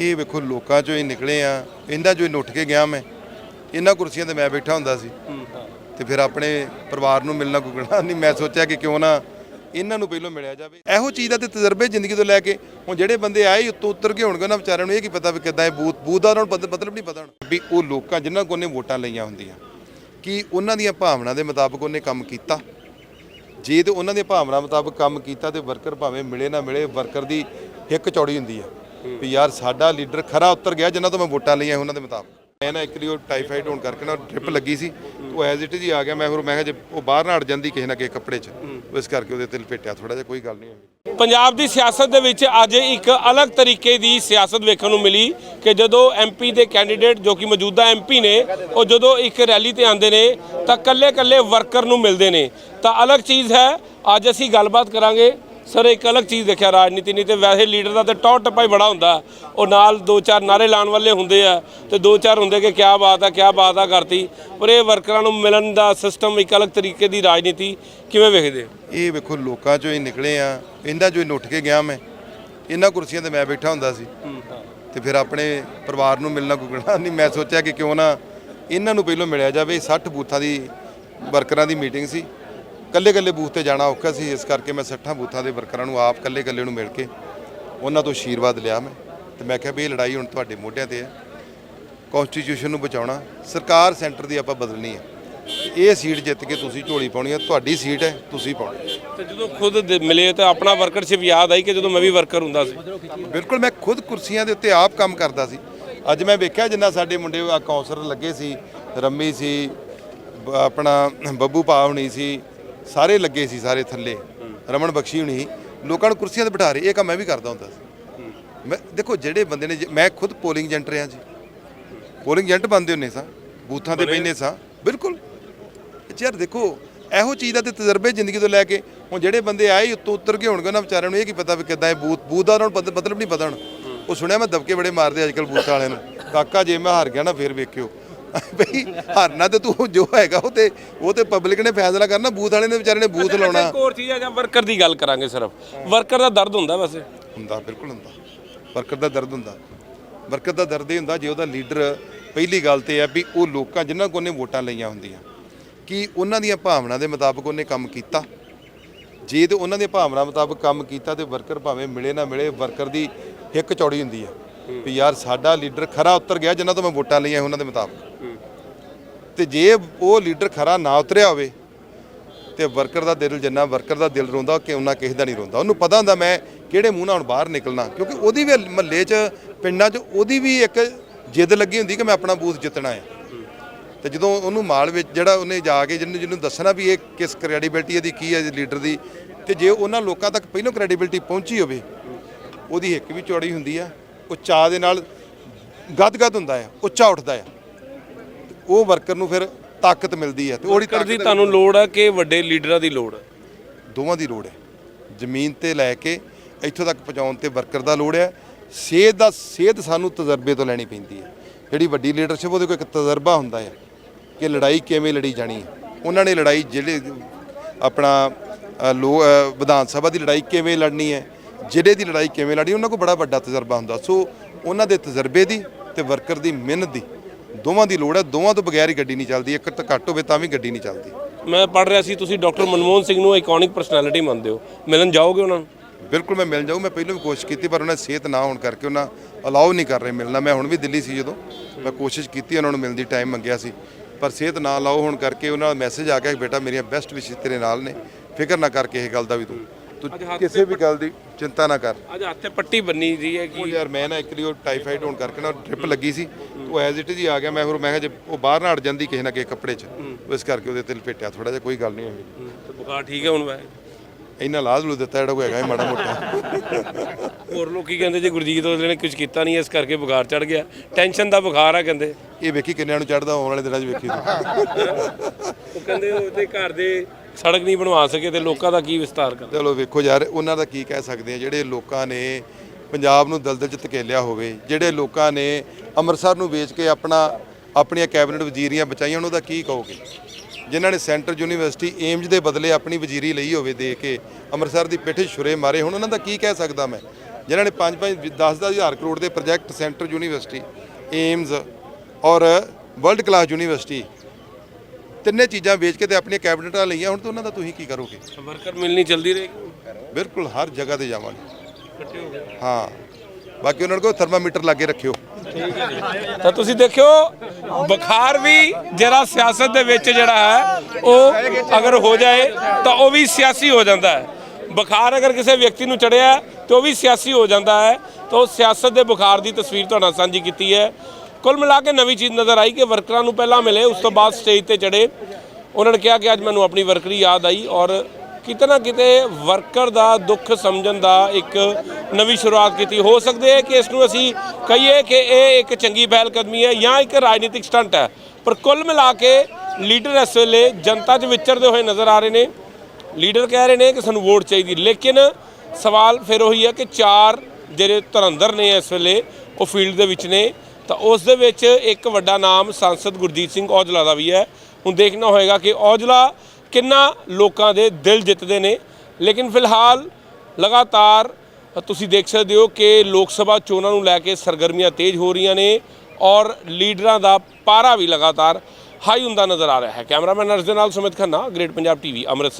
ਇਹ ਵੇਖੋ ਲੋਕਾਂ ਚੋਂ ਹੀ ਨਿਕਲੇ ਆ, ਇਹਨਾਂ ਚੋਂ ਹੀ ਨੁੱਠ ਕੇ ਗਿਆ ਮੈਂ। ਇਹਨਾਂ ਕੁਰਸੀਆਂ ਤੇ ਮੈਂ ਬੈਠਾ ਹੁੰਦਾ ਸੀ। ਤੇ ਫਿਰ ਆਪਣੇ ਪਰਿਵਾਰ ਨੂੰ ਮਿਲਣਾ ਕੋਈ ਨਹੀਂ, ਮੈਂ ਸੋਚਿਆ ਕਿ ਕਿਉਂ ਨਾ ਇਹਨਾਂ ਨੂੰ ਪਹਿਲਾਂ ਮਿਲਿਆ ਜਾਵੇ। ਇਹੋ ਚੀਜ਼ ਦਾ ਤੇ ਤਜਰਬੇ ਜ਼ਿੰਦਗੀ ਤੋਂ ਲੈ ਕੇ ਹੁਣ ਜਿਹੜੇ ਬੰਦੇ ਆਏ ਉੱਤੋਂ ਉੱਤਰ ਕੇ ਹੋਣਗੇ, ਉਹਨਾਂ ਵਿਚਾਰਿਆਂ ਨੂੰ ਇਹ ਕੀ ਪਤਾ ਵੀ ਕਿੱਦਾਂ ਇਹ ਬੂਥ ਬੂਥ ਦਾ ਉਹਨਾਂ ਨੂੰ ਪਤਾ- ਮਤਲਬ ਨਹੀਂ ਪਤਾ ਹੋਣਾ। ਵੀ ਉਹ ਲੋਕਾਂ ਜਿਨ੍ਹਾਂ ਕੋਲ ਨੇ ਵੋਟਾਂ ਲਈਆਂ ਹੁੰਦੀਆਂ, ਕਿ ਉਹਨਾਂ ਦੀਆਂ ਭਾਵਨਾ ਦੇ ਮੁਤਾਬਕ ਉਹਨੇ ਕੰਮ ਕੀਤਾ। ਜੇ ਤੇ ਉਹਨਾਂ ਦੀਆਂ ਭਾਵਨਾ ਮੁਤਾਬਕ ਕੰਮ ਕੀਤਾ ਤੇ ਵਰਕਰ ਭਾਵੇਂ ਮਿਲੇ ਨਾ ਮਿਲੇ, ਵਰਕਰ ਦੀ ਹਿੱਕ ਚੌੜੀ ਹੁੰਦੀ ਆ। ਵੀ ਯਾਰ ਸਾਡਾ ਲੀਡਰ ਖਰਾ ਉਤਰ ਗਿਆ, ਜਿਨ੍ਹਾਂ ਤੋਂ ਮੈਂ ਵੋਟਾਂ ਲਈਆਂ ਉਹਨਾਂ ਦੇ ਮੁਤਾਬਕ। ਮੈਂ ਨਾ ਇੱਕ ਉਹ ਟਾਈਫਾਈਡ ਹੋਣ ਕਰਕੇ ਨਾ ਡ੍ਰਿਪ ਲੱਗੀ ਸੀ। ਉਹ ਐਜ਼ ਇਟ ਹੀ ਆ ਗਿਆ, ਮੈਂ ਫਿਰ ਮੈਂ ਕਿਹਾ ਜੇ ਉਹ ਬਾਹਰ ਨਾ ਅੜ ਜਾਂਦੀ ਕਿਸੇ ਨਾ ਕਿਸੇ ਕੱਪੜੇ 'ਚ, ਇਸ ਕਰਕੇ ਉਹਦੇ ਤੇ ਲਪੇਟਿਆ। ਥੋੜਾ ਜਿਹਾ ਕੋਈ ਗੱਲ ਨਹੀਂ ਹੋਈ। ਪੰਜਾਬ ਦੀ ਸਿਆਸਤ ਦੇ ਵਿੱਚ ਅੱਜ ਇੱਕ ਅਲੱਗ ਤਰੀਕੇ ਦੀ ਸਿਆਸਤ ਵੇਖਣ ਨੂੰ ਮਿਲੀ ਕਿ ਜਦੋਂ ਐਮਪੀ ਦੇ ਕੈਂਡੀਡੇਟ ਜੋ ਕਿ ਮੌਜੂਦਾ ਐਮਪੀ ਨੇ, ਉਹ ਜਦੋਂ ਇੱਕ ਰੈਲੀ ਤੇ ਆਉਂਦੇ ਨੇ, ਤਾਂ ਕੱਲੇ-ਕੱਲੇ ਵਰਕਰ ਨੂੰ ਮਿਲਦੇ ਨੇ। ਤਾਂ ਅਲੱਗ ਚੀਜ਼ ਹੈ, ਅੱਜ ਅਸੀਂ ਗੱਲਬਾਤ ਕਰਾਂਗੇ ਸਰ ਇੱਕ ਅਲੱਗ ਚੀਜ਼ ਦੇਖਿਆ ਰਾਜਨੀਤੀ ਨਹੀਂ ਤੇ ਵੈਸੇ ਲੀਡਰ ਦਾ ਤੇ ਟੌਰ ਟੱਪਾ ਹੀ ਬੜਾ ਹੁੰਦਾ। ਉਹ ਨਾਲ ਦੋ ਚਾਰ ਨਾਰੇ ਲਾਉਣ ਵਾਲੇ ਹੁੰਦੇ ਆ ਤੇ ਦੋ ਚਾਰ ਹੁੰਦੇ ਕਿ ਕਿਆ ਬਾਤ ਆ ਕਿਆ ਬਾਤ ਆ ਕਰਤੀ। ਪਰ ਇਹ ਵਰਕਰਾਂ ਨੂੰ ਮਿਲਣ ਦਾ ਸਿਸਟਮ ਇੱਕ ਅਲੱਗ ਤਰੀਕੇ ਦੀ ਰਾਜਨੀਤੀ ਕਿਵੇਂ ਵੇਖਦੇ? ਇਹ ਵੇਖੋ ਲੋਕਾਂ ਚੋਂ ਹੀ ਨਿਕਲੇ ਆ ਚੋਂ ਹੀ ਨੁੱਠ ਕੇ ਗਿਆ ਮੈਂ। ਇਹਨਾਂ ਕੁਰਸੀਆਂ ਤੇ ਮੈਂ ਬੈਠਾ ਹੁੰਦਾ ਸੀ। ਤੇ ਫਿਰ ਆਪਣੇ ਪਰਿਵਾਰ ਨੂੰ ਮਿਲਣਾ ਕੋਈ ਗੁਨਾਹ ਨਹੀਂ। ਮੈਂ ਸੋਚਿਆ ਕਿ ਕਿਉਂ ਨਾ ਇਹਨਾਂ ਨੂੰ ਪਹਿਲਾਂ ਮਿਲਿਆ ਜਾਵੇ। 60 ਬੂਥਾਂ ਦੀ ਵਰਕਰਾਂ ਦੀ ਮੀਟਿੰਗ ਸੀ। ਕੱਲੇ ਕੱਲੇ ਬੂਥ ਤੇ ਜਾਣਾ ਔਖਾ ਸੀ ਇਸ ਕਰਕੇ ਮੈਂ 60 ਬੂਥਾਂ ਦੇ ਵਰਕਰਾਂ ਨੂੰ ਆਪ ਕੱਲੇ ਕੱਲੇ ਨੂੰ ਮਿਲ ਕੇ ਉਹਨਾਂ ਤੋਂ ਆਸ਼ੀਰਵਾਦ ਲਿਆ ਮੈਂ। ਤੇ ਮੈਂ ਕਿਹਾ ਵੀ ਇਹ ਲੜਾਈ ਹੁਣ ਤੁਹਾਡੇ ਮੋਢਿਆਂ ਤੇ ਹੈ। ਕਨਸਟੀਟਿਊਸ਼ਨ ਨੂੰ ਬਚਾਉਣਾ ਸਰਕਾਰ ਸੈਂਟਰ ਦੀ ਆਪਾਂ ਬਦਲਣੀ ਹੈ। ਇਹ ਸੀਟ ਜਿੱਤ ਕੇ ਤੁਸੀਂ ਝੋਲੀ ਪਾਉਣੀ ਹੈ ਤੁਹਾਡੀ ਸੀਟ ਹੈ ਤੁਸੀਂ ਪਾਉਣੀ ਹੈ ਤੇ ਜਦੋਂ ਖੁਦ ਦੇ ਮਿਲੇ ਤਾਂ ਆਪਣਾ ਵਰਕਰਸ਼ਿਪ ਯਾਦ ਆਈ ਕਿ ਜਦੋਂ ਮੈਂ ਵੀ ਵਰਕਰ ਹੁੰਦਾ ਸੀ? ਬਿਲਕੁਲ ਮੈਂ ਖੁਦ ਕੁਰਸੀਆਂ ਦੇ ਉੱਤੇ ਆਪ ਕੰਮ ਕਰਦਾ ਸੀ। ਅੱਜ ਮੈਂ ਵੇਖਿਆ ਜਿੰਨਾ ਸਾਡੇ ਮੁੰਡੇ ਆ ਕੌਂਸਲਰ ਲੱਗੇ ਸੀ ਰੰਮੀ ਸੀ ਬ- ਆਪਣਾ ਬੱਬੂ ਹੁਣੀ ਸੀ ਸਾਰੇ ਲੱਗੇ ਸੀ ਸਾਰੇ ਥੱਲੇ। ਰਮਨ ਬਖਸ਼ੀ ਹੁਣੀ ਲੋਕਾਂ ਨੂੰ ਕੁਰਸੀਆਂ ਤੇ ਬਿਠਾ ਰਹੇ ਇਹ ਕੰਮ ਮੈਂ ਵੀ ਕਰਦਾ ਹੁੰਦਾ ਸੀ। ਮੈਂ ਦੇਖੋ ਜਿਹੜੇ ਬੰਦੇ ਨੇ ਮੈਂ ਖੁਦ ਪੋਲਿੰਗ ਏਜੰਟ ਰਿਹਾ ਜੀ। ਪੋਲਿੰਗ ਏਜੰਟ ਬੰਦੇ ਹੁੰਨੇ ਸਾਂ ਬੂਥਾਂ ਤੇ ਬੈਠੇ ਸਾਂ। ਬਿਲਕੁਲ। ਯਾਰ ਦੇਖੋ ਇਹੋ ਚੀਜ਼ ਦਾ ਤੇ ਤਜਰਬੇ ਜ਼ਿੰਦਗੀ ਤੋਂ ਲੈ ਕੇ ਹੁਣ ਜਿਹੜੇ ਬੰਦੇ ਆਏ ਉੱਤੋਂ ਉੱਤਰ ਕੇ ਹੋਣਗੇ ਉਹਨਾਂ ਵਿਚਾਰਿਆਂ ਨੂੰ ਇਹ ਕੀ ਪਤਾ ਵੀ ਕਿੱਦਾਂ ਇਹ ਬੂਥ ਬੂਥ ਦਾ ਉਹਨਾਂ ਨੂੰ ਮਤਲਬ ਨਹੀਂ ਪਤਾ ਹੁਣ। ਉਹ ਸੁਣਿਆ ਮੈਂ ਦਬਕੇ ਬੜੇ ਮਾਰਦੇ ਅੱਜਕੱਲ ਬੂਥ ਵਾਲਿਆਂ ਨੂੰ। ਕਾਕਾ ਜੇ ਮੈਂ ਹਾਰ ਗਿਆ ਨਾ ਫੇਰ ਵੇਖਿਓ। ਬਈ ਹਾਰਨਾ ਤੇ ਤੂੰ ਜੋ ਹੈਗਾ ਉਹ ਤੇ ਉਹ ਤੇ ਪਬਲਿਕ ਨੇ ਫੈਸਲਾ ਕਰਨਾ ਬੂਥ ਵਾਲੇ ਨੇ ਵਿਚਾਰੇ ਨੇ ਬੂਥ ਲਾਉਣਾ। ਇੱਕ ਹੋਰ ਚੀਜ਼ ਹੈ ਜਾਂ ਵਰਕਰ ਦੀ ਗੱਲ ਕਰਾਂਗੇ ਸਿਰਫ। ਵਰਕਰ ਦਾ ਦਰਦ ਹੁੰਦਾ ਵੈਸੇ। ਹੁੰਦਾ ਬਿਲਕੁਲ ਹੁੰਦਾ। ਵਰਕਰ ਦਾ ਦਰਦ ਹੁੰਦਾ। ਵਰਕਰ ਦਾ ਦਰਦ ਇਹ ਹੁੰਦਾ ਜੇ ਉਹਦਾ ਲੀਡਰ ਪਹਿਲੀ ਗੱਲ ਤੇ ਹੈ ਵੀ ਉਹ ਲੋਕਾਂ ਜਿਨ੍ਹਾਂ ਕੋਲ ਨੇ ਵੋਟਾਂ ਲਈਆਂ ਹੁੰਦੀਆਂ ਕਿ ਉਹਨਾਂ ਦੀਆਂ ਭਾਵਨਾ ਦੇ ਮੁਤਾਬਕ ਉਹਨੇ ਕੰਮ ਕੀਤਾ। ਜੇ ਤੇ ਉਹਨਾਂ ਦੀਆਂ ਭਾਵਨਾ ਮੁਤਾਬਕ ਕੰਮ ਕੀਤਾ ਤੇ ਵਰਕਰ ਭਾਵੇਂ ਮਿਲੇ ਨਾ ਮਿਲੇ ਵਰਕਰ ਦੀ ਹਿੱਕ ਚੌੜੀ ਹੁੰਦੀ ਆ। ਵੀ ਯਾਰ ਸਾਡਾ ਲੀਡਰ ਖਰਾ ਉਤਰ ਗਿਆ, ਜਿਨ੍ਹਾਂ ਤੋਂ ਮੈਂ ਵੋਟਾਂ ਲਈਆਂ ਉਹਨਾਂ ਦੇ ਮੁਤਾਬਕ। ਤੇ ਜੇ ਉਹ ਲੀਡਰ ਖਰਾ ਨਾ ਉਤਰਿਆ ਹੋਵੇ, ਤੇ ਵਰਕਰ ਦਾ ਦਿਲ ਜਿੰਨਾ ਵਰਕਰ ਦਾ ਦਿਲ ਰੋਂਦਾ ਕਿ ਉਹਨਾਂ ਕਿਸੇ ਦਾ ਨਹੀਂ ਰੋਂਦਾ। ਉਹਨੂੰ ਪਤਾ ਹੁੰਦਾ ਮੈਂ ਕਿਹੜੇ ਮੂੰਹ ਨਾਲ ਹੁਣ ਬਾਹਰ ਨਿਕਲਣਾ, ਕਿਉਂਕਿ ਉਹਦੀ ਵੀ ਮਹੱਲੇ 'ਚ, ਪਿੰਡਾਂ 'ਚ ਉਹਦੀ ਵੀ ਇੱਕ ਜਿੱਦ ਲੱਗੀ ਹੁੰਦੀ ਕਿ ਮੈਂ ਆਪਣਾ ਬੂਥ ਜਿੱਤਣਾ ਹੈ। ਤੇ ਜਦੋਂ ਉਹਨੂੰ ਮਾਲ ਵਿੱਚ ਜਿਹੜਾ ਉਹਨੇ ਜਾ ਕੇ ਜਿਹਨੂੰ ਜਿਹਨੂੰ ਦੱਸਣਾ ਵੀ ਇਹ ਕਿਸ ਕ੍ਰੈਡੀਬਿਲਟੀ ਇਹਦੀ ਕੀ ਹੈ ਲੀਡਰ ਦੀ, ਤੇ ਜੇ ਉਹਨਾਂ ਲੋਕਾਂ ਤੱਕ ਪਹਿਲਾਂ ਕ੍ਰੈਡੀਬਿਲਟੀ ਪਹੁੰਚੀ ਹੋਵੇ, ਉਹਦੀ ਹਿੱਕ ਵੀ ਚੌੜੀ ਹੁੰਦੀ ਆ। ਉਹ ਚਾਹ ਦੇ ਨਾਲ ਗਦਗਦ ਹੁੰਦਾ ਆ ਉੱਚਾ ਉੱਠਦਾ ਆ। ਉਹ ਵਰਕਰ ਨੂੰ ਫਿਰ ਤਾਕਤ ਮਿਲਦੀ ਹੈ ਤੇ ਉਹਦੀ ਦੀ ਤੁਹਾਨੂੰ ਲੋੜ ਹੈ ਕਿ ਵੱਡੇ ਲੀਡਰਾਂ ਦੀ ਲੋੜ? ਹੈ ਦੋਵਾਂ ਦੀ ਲੋੜ ਹੈ ਜ਼ਮੀਨ ਤੇ ਲੈ ਕੇ ਇੱਥੋਂ ਤੱਕ ਪਹੁੰਚਾਉਣ ਤੇ ਵਰਕਰ ਦਾ ਲੋੜ ਹੈ ਸੇਧ ਦਾ ਸੇਧ ਸਾਨੂੰ ਤਜਰਬੇ ਤੋਂ ਲੈਣੀ ਪੈਂਦੀ ਹੈ ਜਿਹੜੀ ਵੱਡੀ ਲੀਡਰਸ਼ਿਪ ਉਹਦੇ ਕੋਲ ਇੱਕ ਤਜਰਬਾ ਹੁੰਦਾ ਹੈ ਕਿ ਲੜਾਈ ਕਿਵੇਂ ਲੜੀ ਜਾਣੀ ਹੈ ਉਹਨਾਂ ਨੇ ਲੜਾਈ ਜਿਹੜੇ ਆਪਣਾ ਲੋ ਵਿਧਾਨ ਸਭਾ ਦੀ ਲੜਾਈ ਕਿਵੇਂ ਲੜਨੀ ਹੈ ਜ਼ਿਲ੍ਹੇ ਦੀ ਲੜਾਈ ਕਿਵੇਂ ਲੜਨੀ ਉਹਨਾਂ ਕੋਲ ਬੜਾ ਵੱਡਾ ਤਜਰਬਾ ਹੁੰਦਾ। ਸੋ ਉਹਨਾਂ ਦੇ ਤਜਰਬੇ ਦੀ ਤੇ ਵਰਕਰ ਦੀ ਮਿਹਨਤ ਦੀ ਦੋਵਾਂ ਦੀ ਲੋੜ ਹੈ। ਦੋਵਾਂ ਤੋਂ ਬਗੈਰ ਹੀ ਗੱਡੀ ਨਹੀਂ ਚੱਲਦੀ। ਇੱਕ ਤਾਂ ਘੱਟ ਹੋਵੇ ਤਾਂ ਵੀ ਗੱਡੀ ਨਹੀਂ ਚੱਲਦੀ। ਮੈਂ ਪੜ ਰਿਹਾ ਸੀ ਤੁਸੀਂ ਡਾਕਟਰ ਮਨਮੋਹਨ ਸਿੰਘ ਨੂੰ ਆਈਕੋਨਿਕ ਪਰਸਨੈਲਿਟੀ ਮੰਨਦੇ ਹੋ। ਮਿਲਣ ਜਾਓਗੇ ਉਹਨਾਂ ਨੂੰ? ਬਿਲਕੁਲ ਮੈਂ ਮਿਲ ਜਾਊ। ਮੈਂ ਪਹਿਲਾਂ ਵੀ ਕੋਸ਼ਿਸ਼ ਕੀਤੀ ਪਰ ਉਹਨਾਂ ਸਿਹਤ ਨਾ ਹੋਣ ਕਰਕੇ ਉਹਨਾਂ ਅਲਾਉ ਨਹੀਂ ਕਰ ਰਹੇ ਮਿਲਣਾ। ਮੈਂ ਹੁਣ ਵੀ ਦਿੱਲੀ ਸੀ ਜਦੋਂ। ਮੈਂ ਕੋਸ਼ਿਸ਼ ਕੀਤੀ ਉਹਨਾਂ ਨੂੰ ਮਿਲਣ ਦੀ ਟਾਈਮ ਮੰਗਿਆ ਸੀ। ਪਰ ਸਿਹਤ ਨਾ ਅਲਾਉ ਹੋਣ ਕਰਕੇ ਉਹਨਾਂ ਦਾ ਮੈਸੇਜ ਆ ਗਿਆ ਕਿ ਬੇਟਾ ਮੇਰੀਆਂ ਬੈਸਟ ਵਿਸ਼ੇਸ ਤੇਰੇ ਨਾਲ ਨੇ। ਫਿਕਰ ਨਾ ਕਰਕੇ ਇਹ ਗੱਲ ਦਾ ਵੀ ਤੂੰ। ਤੂੰ ਕਿਸੇ ਵੀ ਗੱਲ ਦੀ ਚਿੰਤਾ ਨਾ ਕਰ। ਅੱਜ ਹੱਥੇ ਪੱਟੀ ਬੰਨੀ ਦੀ ਹੈ ਉਹ ਕਿ ਯਾਰ ਮੈਂ ਨਾ ਲਈ ਉਹ ਟਾਈਫਾਈਡ ਹੋਣ ਕਰਕੇ ਨਾ ਡ੍ਰਿਪ ਲੱਗੀ ਸੀ। ਉਹ ਐਜ਼ ਇਟ ਹੀ ਆ ਗਿਆ। ਮੈਂ ਫਿਰ ਮੈਂ ਕਿਹਾ ਜੇ ਉਹ ਬਾਹਰ ਨਾ ਅੜ ਜਾਂਦੀ ਕਿਸੇ ਨਾ ਕਿਸੇ ਕੱਪੜੇ 'ਚ ਉਹ ਇਸ ਕਰਕੇ ਉਹਦੇ ਤੇ ਲਪੇਟਿਆ ਥੋੜਾ ਜਿਹਾ ਕੋਈ ਗੱਲ ਨਹੀਂ ਹੋਈ ਤੇ ਬੁਖਾਰ ਠੀਕ ਹੈ ਹੁਣ ਵੈ ਇੰਨਾ ਲਾਜ਼ ਲੂ ਦਿੱਤਾ ਜਿਹੜਾ ਕੋਈ ਹੈਗਾ ਮਾੜਾ ਮੋਟਾ। ਹੋਰ ਲੋਕੀ ਕਹਿੰਦੇ ਜੇ ਗੁਰਜੀਤ ਉਹਦੇ ਨੇ ਕੁਝ ਕੀਤਾ ਨਹੀਂ ਇਸ ਕਰਕੇ ਬੁਖਾਰ ਚੜ ਗਿਆ। ਟੈਨਸ਼ਨ ਦਾ ਬੁਖਾਰ ਆ ਕਹਿੰਦੇ। ਇਹ ਵੇਖੀ ਕਿੰਨਿਆਂ ਨੂੰ ਚੜਦਾ ਆਉਣ ਵਾਲੇ ਦਿਨਾਂ 'ਚ ਵੇਖੀ ਤੂੰ। ਉਹ ਕਹਿੰਦੇ ਉਹਦੇ ਘਰ ਦੇ ਸੜਕ ਨਹੀਂ ਬਣਵਾ ਸਕੇ ਤੇ ਲੋਕਾਂ ਦਾ ਕੀ ਵਿਸਤਾਰ ਕਰ ਚਲੋ ਵੇਖੋ ਯਾਰ, ਉਹਨਾਂ ਦਾ ਕੀ ਕਹਿ ਸਕਦੇ ਆ, ਜਿਹੜੇ ਲੋਕਾਂ ਨੇ ਪੰਜਾਬ ਨੂੰ ਦਲਦਲ 'ਚ ਧਕੇਲਿਆ ਹੋਵੇ, ਜਿਹੜੇ ਲੋਕਾਂ ਨੇ ਅੰਮ੍ਰਿਤਸਰ ਨੂੰ ਵੇਚ ਕੇ ਆਪਣਾ, ਆਪਣੀਆਂ ਕੈਬਨਿਟ ਵਜ਼ੀਰੀਆਂ ਬਚਾਈਆਂ, ਉਹਨਾਂ ਦਾ ਕੀ ਕਹੋਗੇ? ਜਿਨ੍ਹਾਂ ਨੇ ਸੈਂਟਰ ਯੂਨੀਵਰਸਿਟੀ ਏਮਜ ਦੇ ਬਦਲੇ ਆਪਣੀ ਵਜ਼ੀਰੀ ਲਈ ਹੋਵੇ ਦੇ ਕੇ ਅੰਮ੍ਰਿਤਸਰ ਦੀ ਪਿੱਠ ਛੁਰੇ ਮਾਰੇ, ਹੁਣ ਉਹਨਾਂ ਦਾ ਕੀ ਕਹਿ ਸਕਦਾ ਮੈਂ? ਜਿਨ੍ਹਾਂ ਨੇ 5-5 10-10 ਹਜ਼ਾਰ ਕਰੋੜ ਦੇ ਪ੍ਰੋਜੈਕਟ ਸੈਂਟਰ ਯੂਨੀਵਰਸਿਟੀ, ਏਮਜ਼ ਔਰ ਵਰਲਡ ਕਲਾਸ ਯੂਨੀਵਰਸਿਟੀ ਤਿੰਨੇ ਚੀਜ਼ਾਂ ਵੇਚ ਕੇ ਤੇ ਆਪਣੀਆਂ ਕੈਬਨਿਟਾਂ ਲਈਆਂ ਹੁਣ ਤਾਂ ਉਹਨਾਂ ਦਾ ਤੁਸੀਂ ਕੀ ਕਰੋਗੇ? ਵਰਕਰ ਮਿਲਣੀ ਚੱਲਦੀ ਰਹੇਗੀ? ਬਿਲਕੁਲ ਹਰ ਜਗ੍ਹਾ ਤੇ ਜਾਵਾਂਗੇ। ਹਾਂ ਬਾਕੀ ਉਹਨਾਂ ਨੂੰ ਕੋ ਥਰਮਾਮੀਟਰ ਲਾ ਕੇ ਰੱਖਿਓ ਤਾਂ ਤੁਸੀਂ ਦੇਖਿਓ ਬੁਖਾਰ ਵੀ ਜਿਹੜਾ ਸਿਆਸਤ ਦੇ ਵਿੱਚ ਜਿਹੜਾ ਹੈ ਉਹ ਅਗਰ ਹੋ ਜਾਏ ਤਾਂ ਉਹ ਵੀ ਸਿਆਸੀ ਹੋ ਜਾਂਦਾ ਹੈ। ਬੁਖਾਰ ਅਗਰ ਕਿਸੇ ਵਿਅਕਤੀ ਨੂੰ ਚੜਿਆ ਤਾਂ ਉਹ ਵੀ ਸਿਆਸੀ ਹੋ ਜਾਂਦਾ ਹੈ। ਤਾਂ ਉਹ ਸਿਆਸਤ ਦੇ ਬੁਖਾਰ ਦੀ ਤਸਵੀਰ ਤੁਹਾਡੇ ਸਾਂਝੀ ਕੀਤੀ ਹੈ। ਕੁੱਲ ਮਿਲਾ ਕੇ ਨਵੀਂ ਚੀਜ਼ ਨਜ਼ਰ ਆਈ ਕਿ ਵਰਕਰਾਂ ਨੂੰ ਪਹਿਲਾਂ ਮਿਲੇ, ਉਸ ਤੋਂ ਬਾਅਦ ਸਟੇਜ ਤੇ ਚੜੇ ਉਹਨਾਂ ਨੇ ਕਿਹਾ ਕਿ ਅੱਜ ਮੈਨੂੰ ਆਪਣੀ ਵਰਕਰੀ ਯਾਦ ਆਈ ਔਰ ਕਿਤੇ ਨਾ ਕਿਤੇ ਵਰਕਰ ਦਾ ਦੁੱਖ ਸਮਝਣ ਦਾ ਇੱਕ ਨਵੀਂ ਸ਼ੁਰੂਆਤ ਕੀਤੀ। ਹੋ ਸਕਦੀ ਹੈ ਕਿ ਇਸ ਨੂੰ ਅਸੀਂ ਕਹੀਏ ਕਿ ਇਹ ਇੱਕ ਚੰਗੀ ਪਹਿਲ ਕਦਮੀ ਹੈ ਜਾਂ ਇੱਕ ਰਾਜਨੀਤਿਕ ਸਟੰਟ ਹੈ। ਪਰ ਕੁੱਲ ਮਿਲਾ ਕੇ ਲੀਡਰ ਇਸ ਵੇਲੇ ਜਨਤਾ 'ਚ ਵਿਚਰਦੇ ਹੋਏ ਨਜ਼ਰ ਆ ਰਹੇ ਨੇ। ਲੀਡਰ ਕਹਿ ਰਹੇ ਨੇ ਕਿ ਸਾਨੂੰ ਵੋਟ ਚਾਹੀਦੀ, ਲੇਕਿਨ ਸਵਾਲ ਫਿਰ ਉਹੀ ਹੈ ਕਿ ਚਾਰ ਜਿਹੜੇ ਧਰੰਦਰ ਨੇ ਇਸ ਵੇਲੇ, ਉਹ ਫੀਲਡ ਦੇ ਵਿੱਚ ਨੇ। ਤਾਂ ਉਸ ਦੇ ਵਿੱਚ ਇੱਕ ਵੱਡਾ ਨਾਮ ਸੰਸਦ ਗੁਰਜੀਤ ਸਿੰਘ ਔਜਲਾ ਦਾ ਵੀ ਹੈ। ਹੁਣ ਦੇਖਣਾ ਹੋਏਗਾ ਕਿ ਔਜਲਾ ਕਿੰਨਾ ਲੋਕਾਂ ਦੇ ਦਿਲ ਜਿੱਤਦੇ ਨੇ। ਲੇਕਿਨ ਫਿਲਹਾਲ ਲਗਾਤਾਰ ਤੁਸੀਂ ਦੇਖ ਸਕਦੇ ਹੋ ਕਿ ਲੋਕ ਸਭਾ ਚੋਣਾਂ ਨੂੰ ਲੈ ਕੇ ਸਰਗਰਮੀਆਂ ਤੇਜ਼ ਹੋ ਰਹੀਆਂ ਨੇ ਔਰ ਲੀਡਰਾਂ ਦਾ ਪਾਰਾ ਵੀ ਲਗਾਤਾਰ ਹਾਈ ਹੁੰਦਾ ਨਜ਼ਰ ਆ ਰਿਹਾ ਹੈ। ਕੈਮਰਾਮੈਨ ਅਰਜ਼ ਦੇ ਨਾਲ ਸੁਮਿਤ ਖੰਨਾ ਗ੍ਰੇਟ ਪੰਜਾਬ ਟੀਵੀ ਅੰਮ੍ਰਿਤਸਰ।